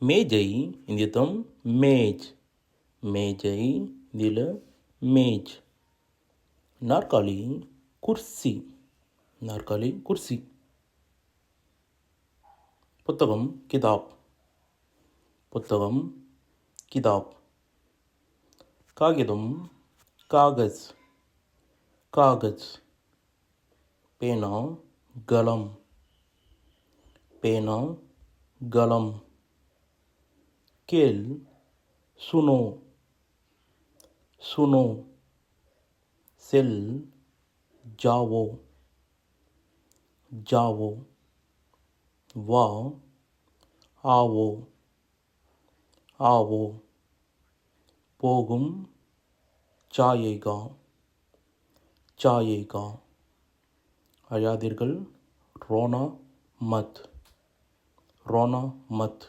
மேஜை இந்தியத்தம் மேஜ். மேஜை இந்தியில் மேஜ். நாற்காலி குர்சி. நாற்காலி குர்சி. புத்தகம் கிதாப். புத்தகம் கிதாப். காகிதம் காகஸ். காகஸ். பேனா கலம். பேனா கலம். கேள் சுனோ सुनो सेल जाओ जाओ वा आओ आओ போகும் சாயேகா சாயேகா அழாதீர்கள் ரோனா மத் ரோனா மத்